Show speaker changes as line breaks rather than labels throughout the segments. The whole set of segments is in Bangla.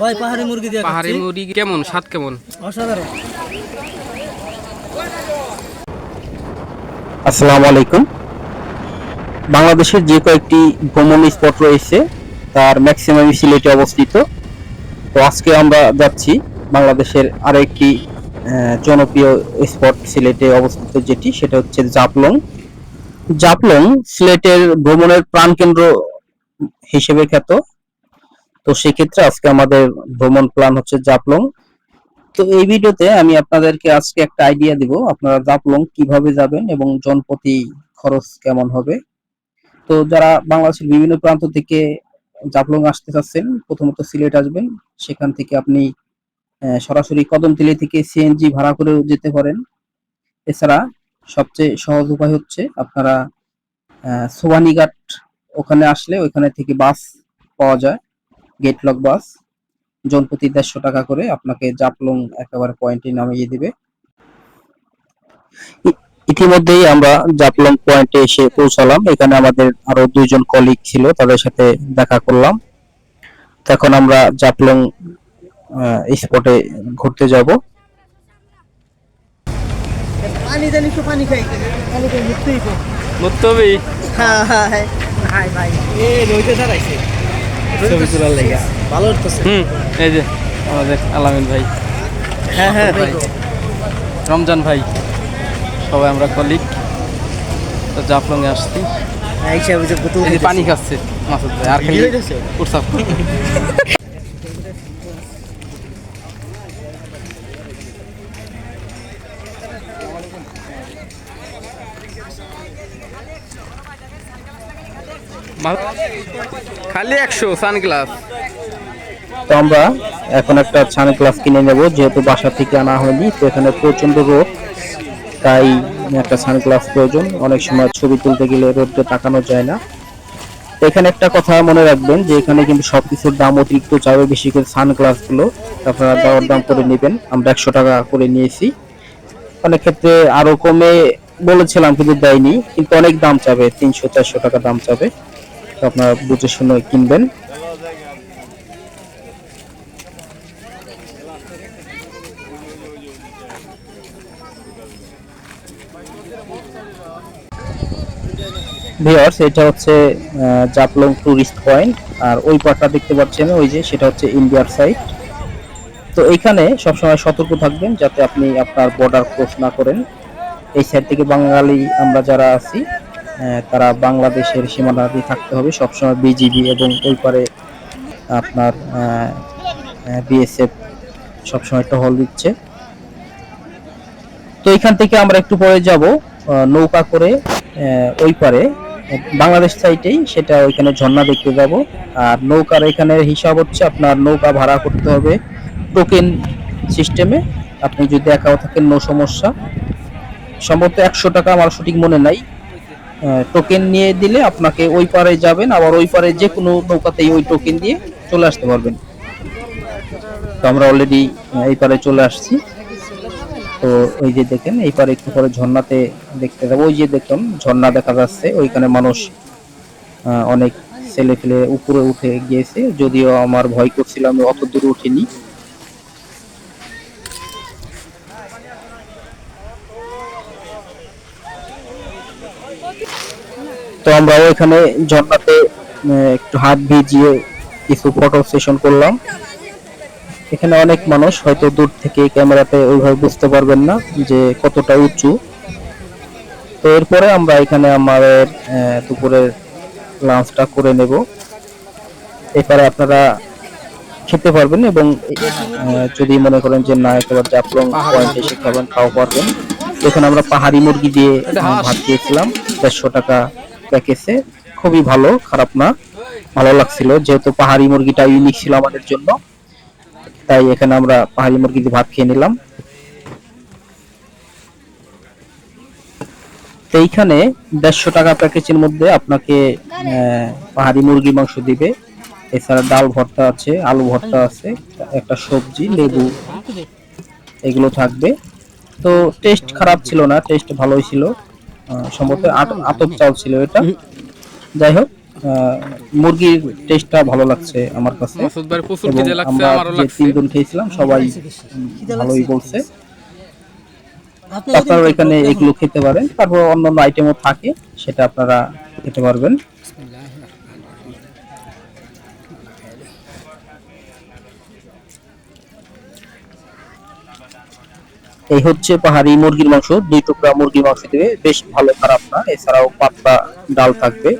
ভাই পাহাড়ি মুরগি দিয়ে
পাহাড়ি মুরগি কেমন? স্বাদ কেমন?
অসাধারণ।
আসসালামু আলাইকুম। বাংলাদেশের যে কয়েকটি ভ্রমণ স্পট রয়েছে তার ম্যাক্সিমাম সিলেটে অবস্থিত। তো আজকে আমরা যাচ্ছি বাংলাদেশের আরেকটি আহ, জনপ্রিয় স্পট সিলেটে অবস্থিত যেটি সেটা হচ্ছে জাপলং জাপলং সিলেটের ভ্রমণের প্রাণকেন্দ্র হিসেবে খ্যাত। তো সেক্ষেত্রে আজকে আমাদের ভ্রমণ প্ল্যান হচ্ছে জাপলং তো এই ভিডিওতে আমি আপনাদেরকে আজকে একটা আইডিয়া দিব, আপনারা জাপলং কীভাবে যাবেন এবং জনপ্রতি খরচ কেমন হবে। তো যারা বাংলাদেশের বিভিন্ন প্রান্ত থেকে জাপলং আসতে চাচ্ছেন, প্রথমত সিলেট আসবেন। সেখান থেকে আপনি সরাসরি কদমতলি থেকে সিএনজি ভাড়া করেও যেতে পারেন। এছাড়া সবচেয়ে সহজ উপায় হচ্ছে আপনারা সোয়ানীঘাট ওখানে আসলে ওখানে থেকে বাস পাওয়া যায়, গেটলক বাস। জনপ্রতি দেড়শো টাকা করে আপনাকে জাপলং একেবারে পয়েন্টে নামিয়ে দিবে। ইতিমধ্যেই আমরা জাপলং পয়েন্টে এসে পৌঁছালাম। এখানে আমাদের আরও দুইজন কলিগ ছিল, তাদের সাথে দেখা করলাম। এখন আমরা জাপলং স্পটে ঘুরতে যাব।
পানি একটু পানি খাই। পানি খাই মুক্তই তো
মুত্তবি
হ্যাঁ হ্যাঁ হ্যাঁ ভাই এ রইতে দাঁড়াইছে ছবি তোলার লেগে। ভালো উঠতেছে।
হুম এই যে আমাদের আলামিন ভাই।
হ্যাঁ হ্যাঁ ভাই।
রমজান ভাই। সবাই আমরা কলিগ তো জাফলং এ আসছি
এই হিসাবে যে বোতল
এই যে পানি খাচ্ছে মাসুদ ভাই। আর খালি একশো, সানগ্লাস।
তো আমরা এখন একটা সানগ্লাস কিনে নেব, যেহেতু বাসা থেকে আনা হয়নি, তো এখানে প্রচণ্ড রোদ। তাই একটা সানগ্লাস প্রয়োজন। অনেক সময় ছবি তুলতে গেলে রোদে তাকানো যায় না। এখানে একটা কথা মনে রাখবেন যে, এখানে কিন্তু সবকিছুর দাম অতিরিক্ত চাবে বেশি করে সানগ্লাসগুলো। আপনারা দর দাম করে নেবেন। আমরা একশো টাকা করে নিয়েছি। অনেক ক্ষেত্রে আরও কমে বলেছিলাম কিন্তু দেয়নি, কিন্তু অনেক দাম চাবে, তিনশো, চারশো টাকা দাম চাবে। আপনারা বুঝে শুনে কিনবেন। ভিউয়ার্স এটা হচ্ছে জাপলং টুরিস্ট পয়েন্ট আর ওই পাটটা দেখতে পাচ্ছেন, ওই যে সেটা হচ্ছে ইন্ডিয়ার সাইড তো এইখানে সবসময় সতর্ক থাকবেন, যাতে আপনি আপনার বর্ডার ক্রস না করেন। এই সাইড থেকে বাঙালি আমরা যারা আছি তারা বাংলাদেশের সীমানা দিয়ে থাকতে হবে। সবসময় বিজিবি এবং ওই পারে আপনার বিএসএফ সবসময় টহল দিচ্ছে। তো এখান থেকে আমরা একটু পরে যাব নৌকা করে ওই পারে। বাংলাদেশ সাইটেই সেটা ওইখানে ঝর্ণা দেখতে যাব। আর নৌকার এখানে হিসাব হচ্ছে আপনার নৌকা ভাড়া করতে হবে টোকেন সিস্টেমে। আপনি যদি একাও থাকেন, নো সমস্যা। সম্ভবত একশো টাকা আমার সঠিক মনে নাই। টোকেন নিয়ে দিলে আপনাকে ওই পারে যাবেন, আবার ওই পারে যে কোনো নৌকাতেই ওই টোকেন দিয়ে চলে আসতে পারবেন। তো আমরা অলরেডি এই পারে চলে আসছি। তো ওই যে দেখেন, এই পারে একটু পরে ঝর্ণাতে দেখতে যাব। ওই যে দেখুন, ঝর্ণা দেখা যাচ্ছে। ওইখানে মানুষ অনেক ছেলে ফেলে উপরে উঠে গিয়েছে। যদিও আমার ভয় করছিল আমি অত দূরে উঠিনি। তো আমরা ওইখানে ঝর্ণাতে একটু হাত ভিজিয়ে কিছু ফটো সেশন করলাম। এখানে অনেক মানুষ হয়তো দূর থেকে ক্যামেরাতে ওইভাবে বুঝতে পারবেন না যে কতটা উঁচু। তো এরপরে আমরা এখানে আমাদের দুপুরের লাঞ্চটা করে নেব। এরপরে আপনারা খেতে পারবেন এবং যদি মনে করেন যে না একেবারে জাফলং পয়েন্ট এসে খাবেন খাওয়া পারবেন। এখানে আমরা পাহাড়ি মুরগি দিয়ে ভাত দিয়েছিলাম দেড়শো টাকা প্যাকেজে খুবই ভালো, খারাপ না, ভালো লাগছিল। যেহেতু পাহাড়ি মুরগিটা ইউনিক ছিল আমাদের জন্য, তাই এখানে আমরা পাহাড়ি মুরগি ভাত খেয়ে নিলাম। তো এইখানে দেড়শো টাকা প্যাকেজের মধ্যে আপনাকে পাহাড়ি মুরগি মাংস দিবে। এছাড়া ডাল ভর্তা আছে, আলু ভর্তা আছে, একটা সবজি, লেবু, এগুলো থাকবে। তো টেস্ট খারাপ ছিল না টেস্ট ভালোই ছিল। সম্ভবত আট- আতপ চাল ছিল এটা। যাই হোক আহ, মুরগির টেস্টটা ভালো লাগছে আমার কাছে। আমরা যে তিনজন খেয়েছিলাম সবাই ভালোই বলছে। আপনারা এখানে এগুলো খেতে পারেন তারপর অন্যান্য আইটেমও থাকে সেটা আপনারা খেতে পারবেন। এই হচ্ছে পাহাড়ি মুরগির মাংস দুই টুকরা মুরগির মাংস দেবে বেশ ভালো খারাপ না এছাড়াও পাতলা ডাল থাকবে।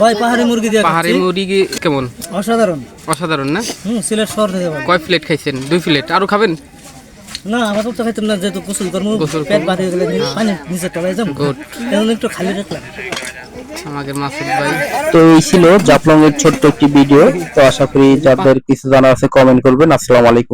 ভাই পাহাড়ি মুরগি দিয়ে
পাহাড়ি। মুরগি কেমন?
অসাধারণ।
অসাধারণ না?
হুম সিলেট শহর থেকে ভাই
কয় প্লেট খাইছেন? দুই প্লেট। আরও খাবেন?
না আপাতত খাইতাম না যেহেতু গোসল করব
গোসল
পেট। বাড়িয়ে গেলে পানি নিচে টলাই যাব।
Good.
এখন একটু খালি রাখলাম।
আমাদের মাসুদ ভাই।
তো এই ছিল জাফলং এর ছোট্ট একটি ভিডিও। তো আশা করি যাদের কিছু জানা আছে কমেন্ট করবেন। আসসালামু আলাইকুম।